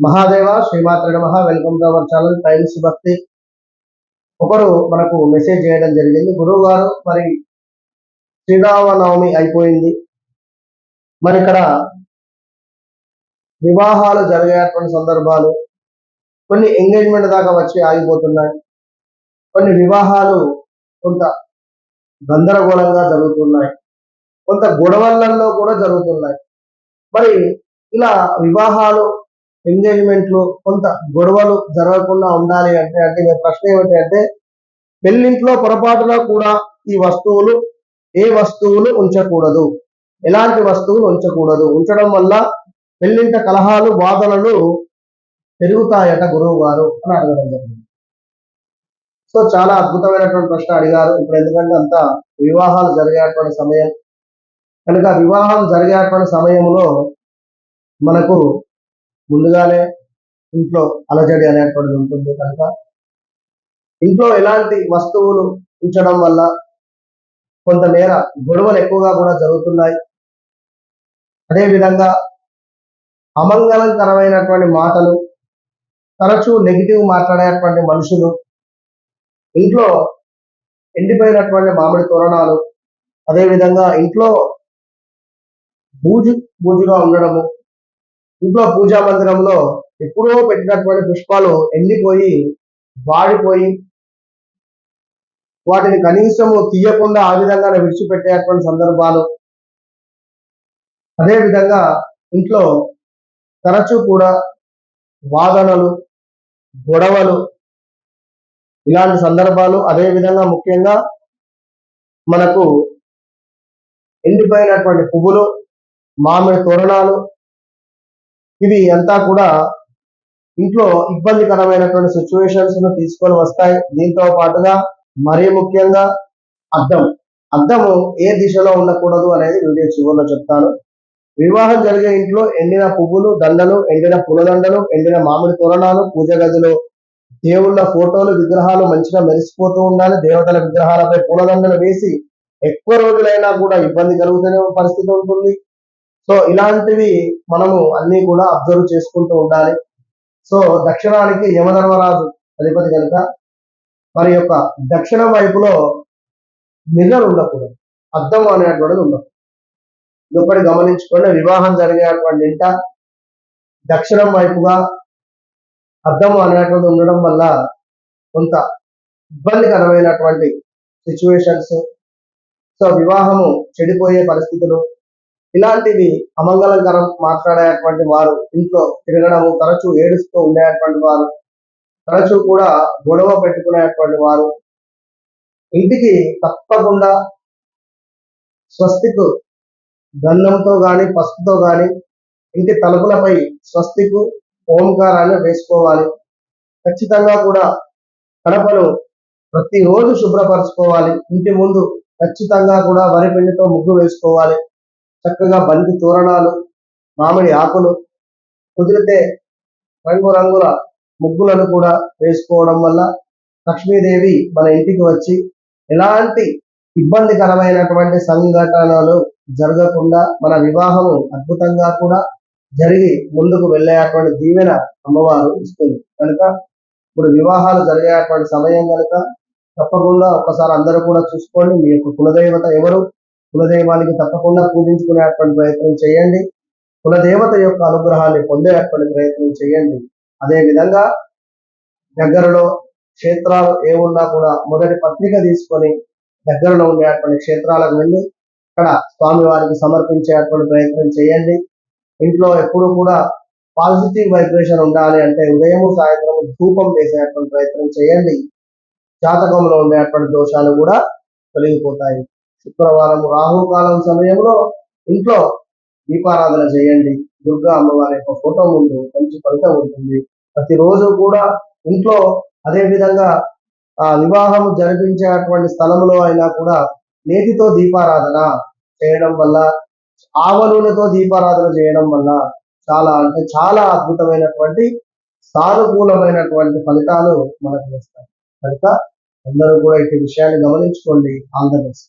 మహాదేవ శ్రీమాత్ర నమ welcome to our channel Times Bhakti. ఒకరు మనకు మెసేజ్ చేయడం జరిగింది. గురువు గారు మరి శ్రీరామనవమి అయిపోయింది. మరి ఇక్కడ వివాహాలు జరిగేటువంటి సందర్భాలు కొన్ని ఎంగేజ్మెంట్ దాకా వచ్చి ఆగిపోతున్నాయి. కొన్ని వివాహాలు కొంత గందరగోళంగా జరుగుతున్నాయి. కొంత గొడవలలో కూడా జరుగుతున్నాయి. మరి ఇలా వివాహాలు ఎంగేజ్మెంట్లు కొంత గొడవలు జరగకుండా ఉండాలి అంటే అంటే మీ ప్రశ్న ఏమిటి అంటే పెళ్ళింట్లో పొరపాటున కూడా ఈ వస్తువులు ఏ వస్తువులు ఉంచకూడదు. ఎలాంటి వస్తువులు ఉంచకూడదు. ఉంచడం వల్ల పెళ్ళింట కలహాలు బాధలను పెరుగుతాయట గురువు గారు అని అడగడం జరిగింది. సో చాలా అద్భుతమైనటువంటి ప్రశ్న అడిగారు. ఇప్పుడు ఎందుకంటే అంత వివాహాలు జరిగేటువంటి సమయం. కనుక వివాహం జరిగేటువంటి సమయంలో మనకు ముందుగానే ఇంట్లో అలజడి అనేటువంటిది ఉంటుంది కనుక ఇంట్లో ఎలాంటి వస్తువులు ఉంచడం వల్ల కొంతమేర గొడవలు ఎక్కువగా కూడా జరుగుతున్నాయి. అదేవిధంగా అమంగళకరమైనటువంటి మాటలు తరచూ నెగిటివ్ మాట్లాడేటువంటి మనుషులు ఇంట్లో ఎండిపోయినటువంటి మామిడి తోరణాలు అదేవిధంగా ఇంట్లో బూజు బూజుగా ఉండడము ఇంట్లో పూజా మందిరంలో ఎప్పుడో పెట్టినటువంటి పుష్పాలు ఎండిపోయి వాడిపోయి వాటిని కనీసము తీయకుండా ఆ విధంగానే విడిచిపెట్టేటువంటి సందర్భాలు. అదేవిధంగా ఇంట్లో తరచూ కూడా వాదనలు గొడవలు ఇలాంటి సందర్భాలు అదేవిధంగా ముఖ్యంగా మనకు ఎండిపోయినటువంటి పువ్వులు మామిడి తోరణాలు ఇవి అంతా కూడా ఇంట్లో ఇబ్బందికరమైనటువంటి సిచ్యువేషన్స్ను తీసుకొని వస్తాయి. దీంతో పాటుగా మరీ ముఖ్యంగా అద్దం. అద్దము ఏ దిశలో ఉండకూడదు అనేది వీడియో చివరిలో చెప్తాను. వివాహం జరిగే ఇంట్లో ఎండిన పువ్వులు దండలు ఎండిన పూలదండలు ఎండిన మామిడి తోరణాలు పూజ గదిలో దేవుళ్ళ ఫోటోలు విగ్రహాలు మంచిగా మెరిసిపోతూ ఉండాలి. దేవతల విగ్రహాలపై పూలదండలు వేసి ఎక్కువ రోజులైనా కూడా ఇబ్బంది కలుగుతున్న పరిస్థితి ఉంటుంది. సో ఇలాంటివి మనము అన్ని కూడా అబ్జర్వ్ చేసుకుంటూ ఉండాలి. సో దక్షిణానికి యమధర్మరాజు అధిపతి కనుక మరి యొక్క దక్షిణం వైపులో మిర్రర్ ఉండకూడదు. అద్దం అనేటువంటిది ఉండదు ఇదొకటి గమనించుకోండి వివాహం జరిగేటువంటి ఇంట దక్షిణం వైపుగా అద్దం అనేటువంటి ఉండడం వల్ల కొంత ఇబ్బందికరమైనటువంటి సిచ్యువేషన్స్ సో వివాహము చెడిపోయే పరిస్థితులు ఇలాంటివి అమంగళకరం మాట్లాడేటువంటి వారు ఇంట్లో తిరగడము తరచూ ఏడుస్తూ ఉండేటువంటి వారు తరచూ కూడా గొడవ పెట్టుకునేటువంటి వారు ఇంటికి తప్పకుండా స్వస్తికు గంధంతో కానీ పసుపుతో కానీ ఇంటి తలుపులపై స్వస్తికు ఓంకారాన్ని వేసుకోవాలి. ఖచ్చితంగా కూడా కడపను ప్రతిరోజు శుభ్రపరచుకోవాలి. ఇంటి ముందు ఖచ్చితంగా కూడా వరి పిండితో ముగ్గు వేసుకోవాలి. చక్కగా బంతి తోరణాలు మామిడి ఆకులు కుదిరితే రంగురంగుల ముగ్గులను కూడా వేసుకోవడం వల్ల లక్ష్మీదేవి మన ఇంటికి వచ్చి ఎలాంటి ఇబ్బందికరమైనటువంటి సంఘటనలు జరగకుండా మన వివాహము అద్భుతంగా కూడా జరిగి ముందుకు వెళ్ళేటువంటి దీవెన అమ్మవారు ఇస్తుంది. కనుక ఇప్పుడు వివాహాలు జరిగేటువంటి సమయం కనుక తప్పకుండా ఒకసారి అందరూ కూడా చూసుకోండి. మీ యొక్క కులదేవత ఎవరు? కులదైవానికి తప్పకుండా పూజించుకునేటువంటి ప్రయత్నం చేయండి. కులదేవత యొక్క అనుగ్రహాన్ని పొందేటువంటి ప్రయత్నం చేయండి. అదే విధంగా దగ్గరలో క్షేత్రాలు ఏమున్నా కూడా మొదటి పత్రిక తీసుకొని దగ్గరలో ఉండేటువంటి క్షేత్రాలకు వెళ్ళి అక్కడ స్వామివారికి సమర్పించేటువంటి ప్రయత్నం చేయండి. ఇంట్లో ఎప్పుడు కూడా పాజిటివ్ వైబ్రేషన్ ఉండాలి అంటే ఉదయం సాయంత్రం ధూపం వేసేటువంటి ప్రయత్నం చేయండి. జాతకంలో ఉండేటువంటి దోషాలు కూడా తొలగిపోతాయి. శుక్రవారం రాహుకాలం సమయంలో ఇంట్లో దీపారాధన చేయండి. దుర్గా అమ్మవారి యొక్క ఫోటో ముందు మంచి ఫలితం ఉంటుంది. ప్రతిరోజు కూడా ఇంట్లో అదే విధంగా ఆ వివాహం జరిపించేటువంటి స్థలంలో అయినా కూడా నేతితో దీపారాధన చేయడం వల్ల ఆవనూనెతో దీపారాధన చేయడం వల్ల చాలా అంటే చాలా అద్భుతమైనటువంటి సానుకూలమైనటువంటి ఫలితాలు మనకు వస్తాయి. కనుక అందరూ కూడా ఇటు విషయాన్ని గమనించుకోండి. ఆంధ్రప్రదేశ్